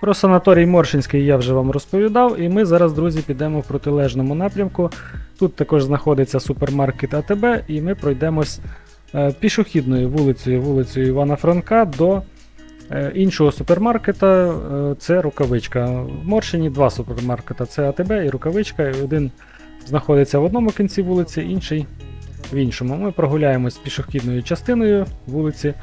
Про санаторій Моршинський я вже вам розповідав, і ми зараз, друзі, підемо в протилежному напрямку. Тут також знаходиться супермаркет АТБ, і ми пройдемось е, пішохідною вулицею, вулицею Івана Франка до е, іншого супермаркета. е, Це рукавичка. В Моршині два супермаркета: це АТБ і рукавичка. Один знаходиться в одному кінці вулиці, інший в іншому. Ми прогуляємось пішохідною частиною вулиці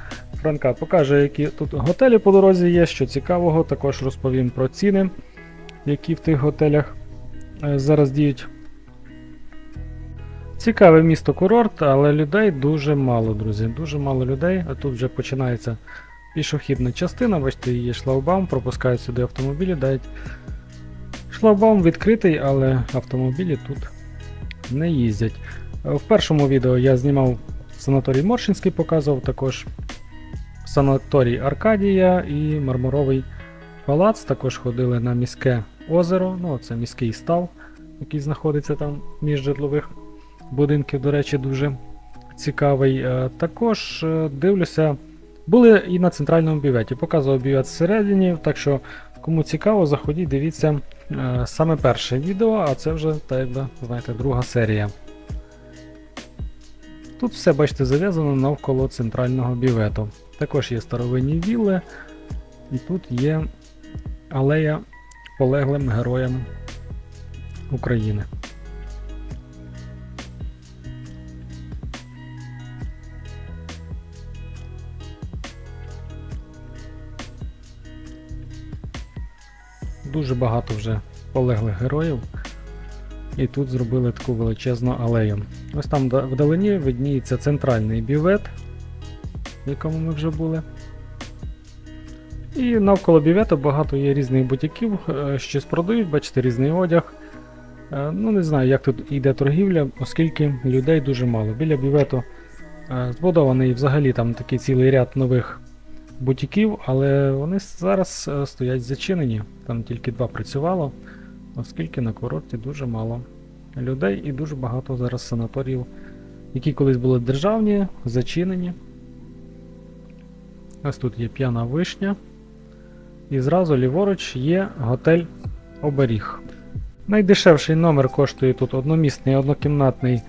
Франка. Покажу, які тут готелі по дорозі є, що цікавого. Також розповім про ціни, які в тих готелях е, зараз діють. Цікаве місто курорт, але людей дуже мало, друзі. Дуже мало людей. А тут вже починається пішохідна частина. Бачите, є шлагбаум, пропускають сюди автомобілі. Дають. Шлагбаум відкритий, але автомобілі тут не їздять. В першому відео я знімав санаторій Моршинський, показував також санаторій Аркадія і Мармуровий палац. Також ходили на міське озеро. Ну, це міський став, який знаходиться там між житлових будинків, до речі, дуже цікавий. Е, Також е, дивлюся, були і на центральному бюветі. Показував бювет всередині, так що кому цікаво, заходіть, дивіться е, саме перше відео, а це вже, так знаєте, друга серія. Тут все, бачите, зав'язано навколо центрального бювету. Також є старовинні вілли, і тут є алея полеглим героям України. Дуже багато вже полеглих героїв. І тут зробили таку величезну алею. Ось там вдалині видніється центральний бювет, в якому ми вже були. І навколо бювету багато є різних бутіків, е, щось продають, бачите, різний одяг. Е, Ну, не знаю, як тут йде торгівля, оскільки людей дуже мало. Біля бювету е, збудований взагалі там такий цілий ряд нових бутіків, але вони зараз стоять зачинені. Там тільки два працювало, оскільки на курорті дуже мало людей і дуже багато зараз санаторіїв, які колись були державні, зачинені. Ось тут є п'яна вишня. І зразу ліворуч є готель Оберіг. Найдешевший номер коштує тут одномісний однокімнатний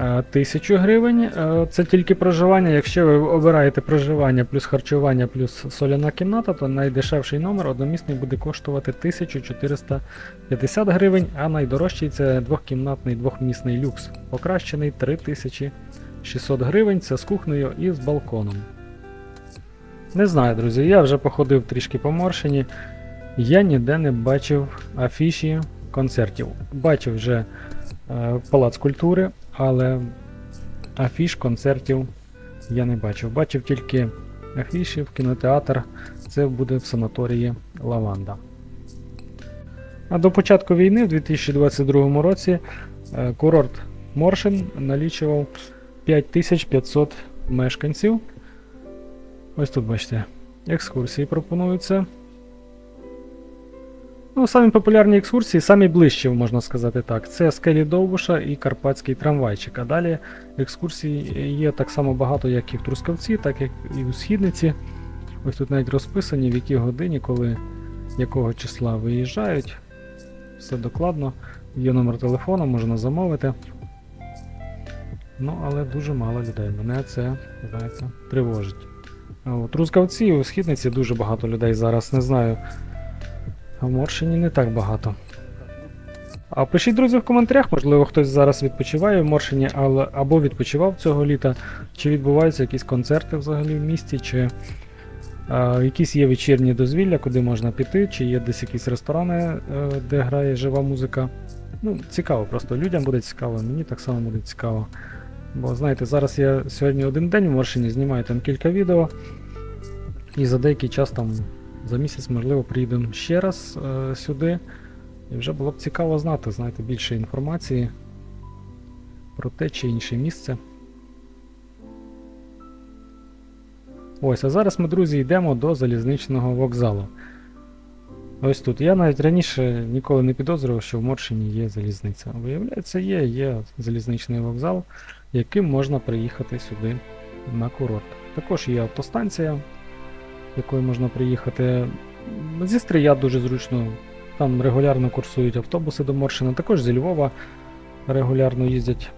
1000 гривень. Е, Це тільки проживання. Якщо ви обираєте проживання плюс харчування плюс соляна кімната, то найдешевший номер одномісний буде коштувати 1450 гривень, а найдорожчий це двохкімнатний двохмісний люкс. Покращений 3600 гривень. Це з кухнею і з балконом. Не знаю, друзі, я вже походив трішки по Моршині. Я ніде не бачив афіші концертів. Бачив вже е, Палац культури, але афіш концертів я не бачив. Бачив тільки афіші в кінотеатр. Це буде в санаторії Лаванда. А до початку війни, в 2022 році, е, курорт Моршин налічував 5500 мешканців. Ось тут бачите, екскурсії пропонуються. Ну, самі популярні екскурсії, самі ближчі, можна сказати так. Це скелі Довбуша і Карпатський трамвайчик. А далі екскурсій є так само багато, як і в Трускавці, так як і у Східниці. Ось тут навіть розписані, в якій годині, коли якого числа виїжджають. Все докладно. Є номер телефону, можна замовити. Ну, але дуже мало людей. Мене це, знаєте, тривожить. У Трускавці, у Східниці дуже багато людей зараз, не знаю. В Моршині не так багато. А пишіть, друзі, в коментарях, можливо, хтось зараз відпочиває в Моршині, але або відпочивав цього літа, чи відбуваються якісь концерти взагалі в місті, чи а, якісь є вечірні дозвілля, куди можна піти, чи є десь якісь ресторани, е, де грає жива музика. Ну, цікаво, просто людям буде цікаво, мені так само буде цікаво. Бо знаєте, зараз я сьогодні один день в Моршині знімаю там кілька відео, і за деякий час там за місяць, можливо, приїдемо ще раз е, сюди. І вже було б цікаво знати, знаєте, більше інформації про те чи інше місце. Ось, а зараз ми, друзі, йдемо до залізничного вокзалу. Ось тут. Я навіть раніше ніколи не підозрював, що в Моршині є залізниця. Виявляється, є, є залізничний вокзал, яким можна приїхати сюди на курорт. Також є автостанція, якою можна приїхати. Зі Стрия дуже зручно. Там регулярно курсують автобуси до Моршина. Також зі Львова регулярно їздять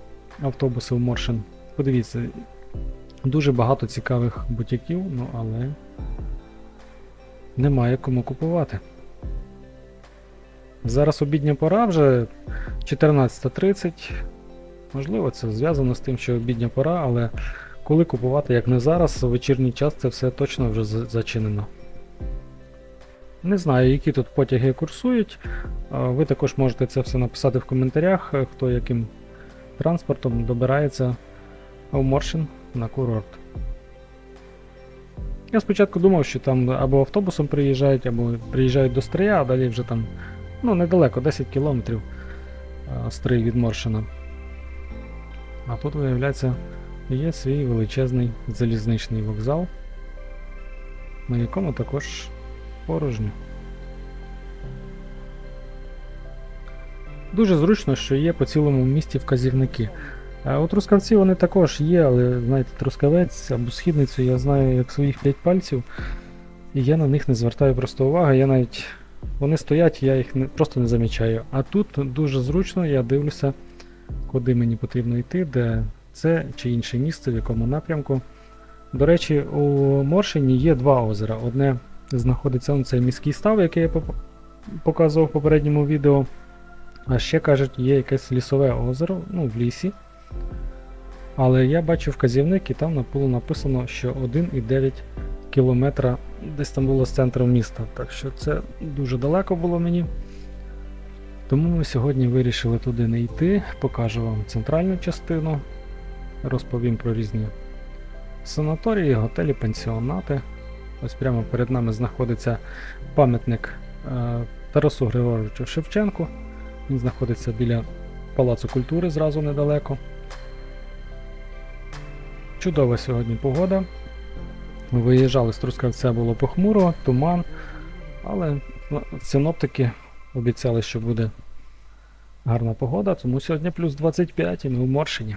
автобуси в Моршин. Подивіться, дуже багато цікавих бутіків, ну але немає кому купувати. Зараз обідня пора вже 14.30. Можливо, це зв'язано з тим, що обідня пора, але коли купувати, як не зараз, у вечірній час це все точно вже зачинено. Не знаю, які тут потяги курсують. Ви також можете це все написати в коментарях, е, хто яким транспортом добирається в Моршин на курорт. Я спочатку думав, що там або автобусом приїжджають, або приїжджають до Стрия, а далі вже там ну, недалеко, 10 кілометрів а, Стрий від Моршина. А тут, виявляється, є свій величезний залізничний вокзал, на якому також порожньо. Дуже зручно, що є по цілому місті вказівники. А у трускавці вони також є, але знаєте, трускавець або східницю я знаю як своїх 5 пальців, і я на них не звертаю просто уваги. Я навіть вони стоять, я їх не, просто не замічаю. А тут дуже зручно, я дивлюся, куди мені потрібно йти, де це чи інше місце, в якому напрямку. До речі, у Моршині є два озера. Одне знаходиться он цей міський став, який я показував в попередньому відео. А ще кажуть, є якесь лісове озеро, ну, в лісі. Але я бачу вказівник, і там на- було написано, що 1,9 кілометра десь там було з центром міста. Так що це дуже далеко було мені. Тому ми сьогодні вирішили туди не йти. Покажу вам центральну частину, розповім про різні санаторії, готелі, пансіонати. Ось прямо перед нами знаходиться пам'ятник е, Тарасу Григоровичу Шевченку. Він знаходиться біля Палацу культури зразу недалеко. Чудова сьогодні погода. Ми виїжджали з Трускавця, було похмуро, туман, але синоптики обіцяли, що буде гарна погода, тому сьогодні плюс 25 і ми в Моршині.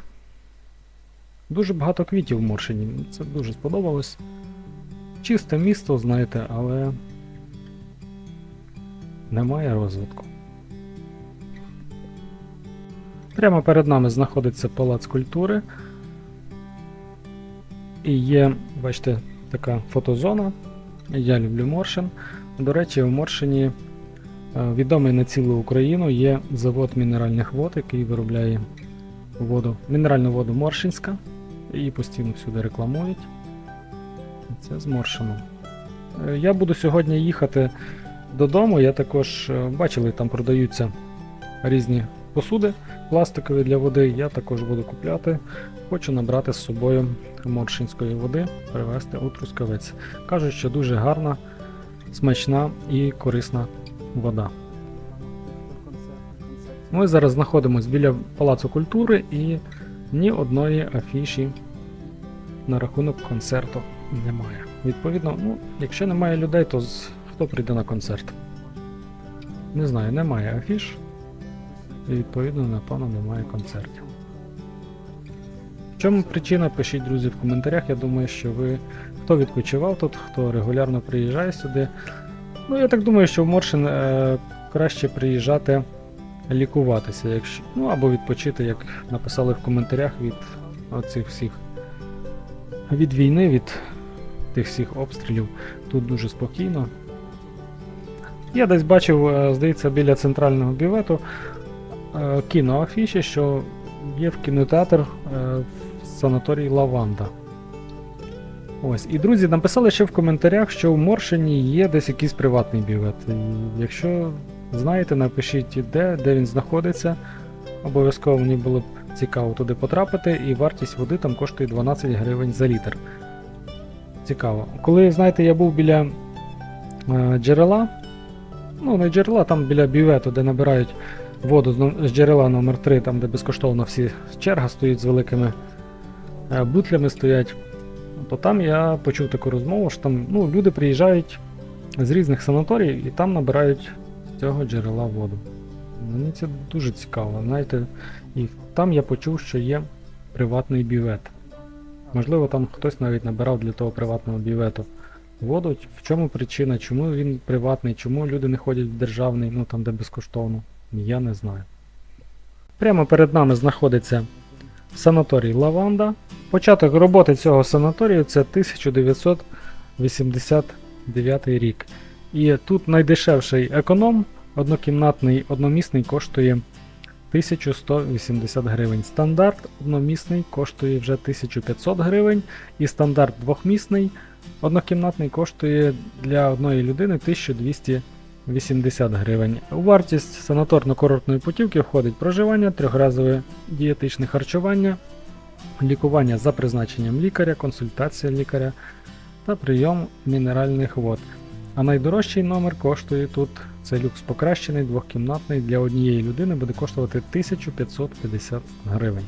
Дуже багато квітів в Моршині. Це дуже сподобалось. Чисте місто, знаєте, але немає розвитку. Прямо перед нами знаходиться палац культури. І є, бачите, така фотозона. Я люблю Моршин. До речі, в Моршині е, відомий на цілу Україну є завод мінеральних вод, який виробляє воду, мінеральну воду Моршинська. Її постійно всюди рекламують. Це з Моршином. Е, Я буду сьогодні їхати додому. Я також е, бачили, там продаються різні посуди пластикові для води. Я також буду купляти. Хочу набрати з собою моршинської води, привезти у Трускавець. Кажуть, що дуже гарна, смачна і корисна вода. Ми зараз знаходимося біля Палацу культури і ні одної афіші на рахунок концерту немає. Відповідно, ну, якщо немає людей, то хто прийде на концерт? Не знаю, немає афіш. І відповідно, напевно, немає концертів. В чому причина? Пишіть, друзі, в коментарях. Я думаю, що ви хто відпочивав тут, хто регулярно приїжджає сюди. Ну, я так думаю, що в Моршин е, краще приїжджати лікуватися, якщо, ну або відпочити, як написали в коментарях від оцих всіх від війни, від тих всіх обстрілів. Тут дуже спокійно. Я десь бачив, е, здається, біля центрального бювету е, кіноафіші, що є в кінотеатр е, в санаторії Лаванда. Ось. І друзі, написали ще в коментарях, що в Моршині є десь якийсь приватний бювет. І якщо знаєте, напишіть де, де він знаходиться. Обов'язково мені було б цікаво туди потрапити, і вартість води там коштує 12 гривень за літр. Цікаво. Коли, знаєте, я був біля е, джерела, ну не джерела, там біля бювету, де набирають воду з, джерела номер 3 там де безкоштовно всі черга стоїть з великими е, бутлями стоять, то там я почув таку розмову, що там ну, люди приїжджають з різних санаторій і там набирають з цього джерела воду. Мені це дуже цікаво, знаєте, і там я почув, що є приватний бювет. Можливо, там хтось навіть набирав для того приватного бювету воду. В чому причина, чому він приватний, чому люди не ходять в державний, ну там де безкоштовно, я не знаю. Прямо перед нами знаходиться санаторій Лаванда. Початок роботи цього санаторію це 1989 рік. І тут найдешевший економ, однокімнатний одномісний коштує 1180 гривень. Стандарт одномісний коштує вже 1500 гривень, і стандарт двохмісний однокімнатний коштує для одної людини 1280 гривень. У вартість санаторно-курортної путівки входить проживання, трьохразове дієтичне харчування, лікування за призначенням лікаря, консультація лікаря та прийом мінеральних вод. А найдорожчий номер коштує тут це люкс покращений, двохкімнатний для однієї людини буде коштувати 1550 гривень.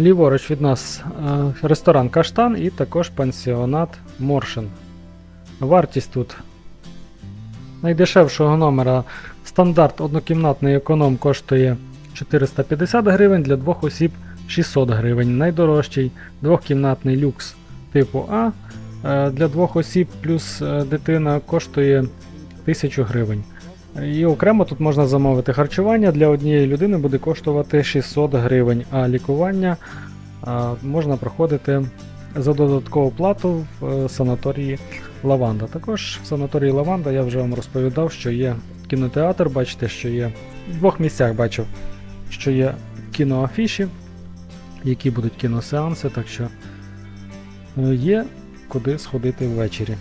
Ліворуч від нас е, ресторан Каштан і також пансіонат Моршин. Вартість тут найдешевшого номера стандарт однокімнатний економ коштує 450 гривень, для двох осіб 600 гривень. Найдорожчий двохкімнатний люкс типу А е, для двох осіб плюс е, дитина коштує 1000 гривень. І окремо тут можна замовити харчування для однієї людини буде коштувати 600 гривень, а лікування можна проходити за додаткову плату в е, санаторії Лаванда. Також в санаторії Лаванда я вже вам розповідав, що є кінотеатр, бачите, що є в двох місцях бачив, що є кіноафіші, які будуть кіносеанси, так що е, є куди сходити ввечері.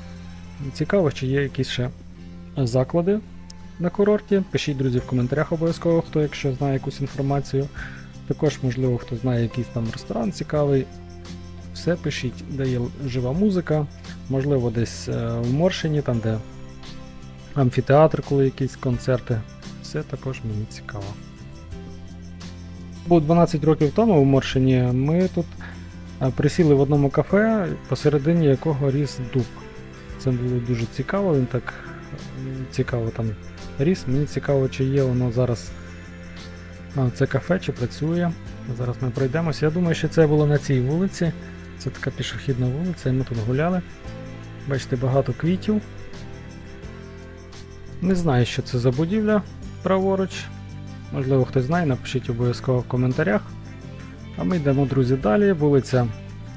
Цікаво, чи є якісь ще заклади на курорті. Пишіть, друзі, в коментарях обов'язково, хто якщо знає якусь інформацію. Також, можливо, хто знає якийсь там ресторан цікавий. Все пишіть, де є жива музика, можливо, десь е, в Моршині, там де амфітеатр, коли якісь концерти. Все також мені цікаво. Був 12 років тому в Моршині ми тут е, присіли в одному кафе, посередині якого ріс дуб. Це було дуже цікаво, він так цікаво там ріс. Мені цікаво, чи є воно зараз це кафе, чи працює. Зараз ми пройдемося. Я думаю, що це було на цій вулиці. Це така пішохідна вулиця, і ми тут гуляли. Бачите, багато квітів. Не знаю, що це за будівля праворуч. Можливо, хтось знає, напишіть обов'язково в коментарях. А ми йдемо, друзі, далі. Вулиця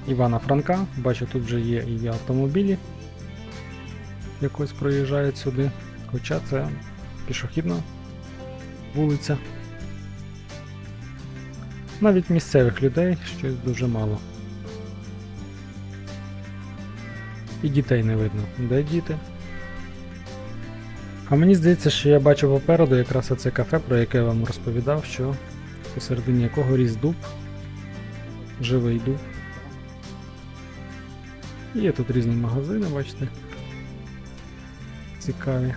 Івана Франка. Бачу, тут вже є і автомобілі. Якось проїжджають сюди. Хоча це пішохідна вулиця. Навіть місцевих людей щось дуже мало. І дітей не видно. Де діти? А мені здається, що я бачу попереду якраз оце кафе, про яке я вам розповідав, що посередині якого ріс дуб. Живий дуб. Є тут різні магазини, бачите. Цікаві.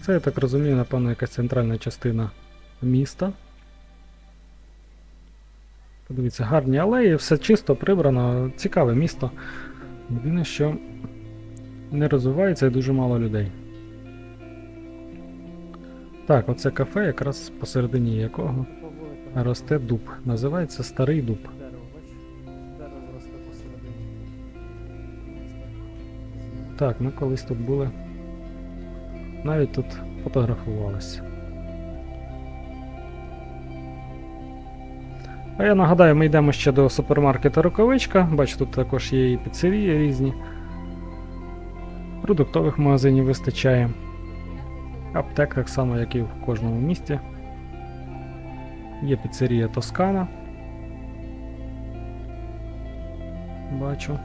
Це, я так розумію, напевно, якась центральна частина міста. Подивіться, гарні алеї, все чисто прибрано, цікаве місто. Єдине, що не розвивається і дуже мало людей. Так, оце кафе, якраз посередині якого росте дуб. Називається Старий Дуб. Так, ми колись тут були. Навіть тут фотографувалися. А я нагадаю, ми йдемо ще до супермаркета Рукавичка. Бачу, тут також є і піцерії різні. Продуктових магазинів вистачає. Аптек так само, як і в кожному місті. Є піцерія Тоскана. Бачу.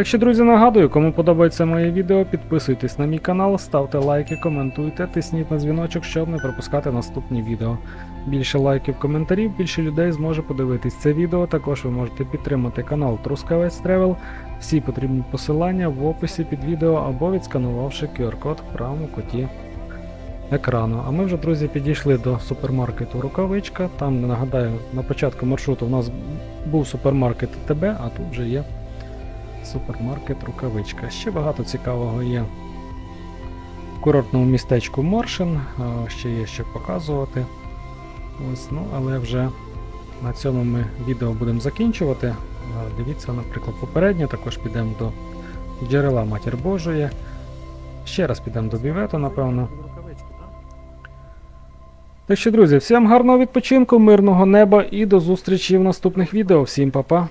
Так що, друзі, нагадую, кому подобається моє відео, підписуйтесь на мій канал, ставте лайки, коментуйте, тисніть на дзвіночок, щоб не пропускати наступні відео. Більше лайків, коментарів, більше людей зможе подивитись це відео. Також ви можете підтримати канал Трускавець Тревел. Всі потрібні посилання в описі під відео або відсканувавши QR-код в правому куті екрану. А ми вже, друзі, підійшли до супермаркету Рукавичка. Там, нагадаю, на початку маршруту у нас був супермаркет ТБ, а тут вже є супермаркет Рукавичка. Ще багато цікавого є в курортному містечку Моршин, ще є що показувати. Ось, ну, але вже на цьому ми відео будемо закінчувати. Дивіться, наприклад, попереднє, також підемо до джерела Матір Божої. Ще раз підемо до бівету, напевно. Так що, друзі, всім гарного відпочинку, мирного неба і до зустрічі в наступних відео. Всім па-па!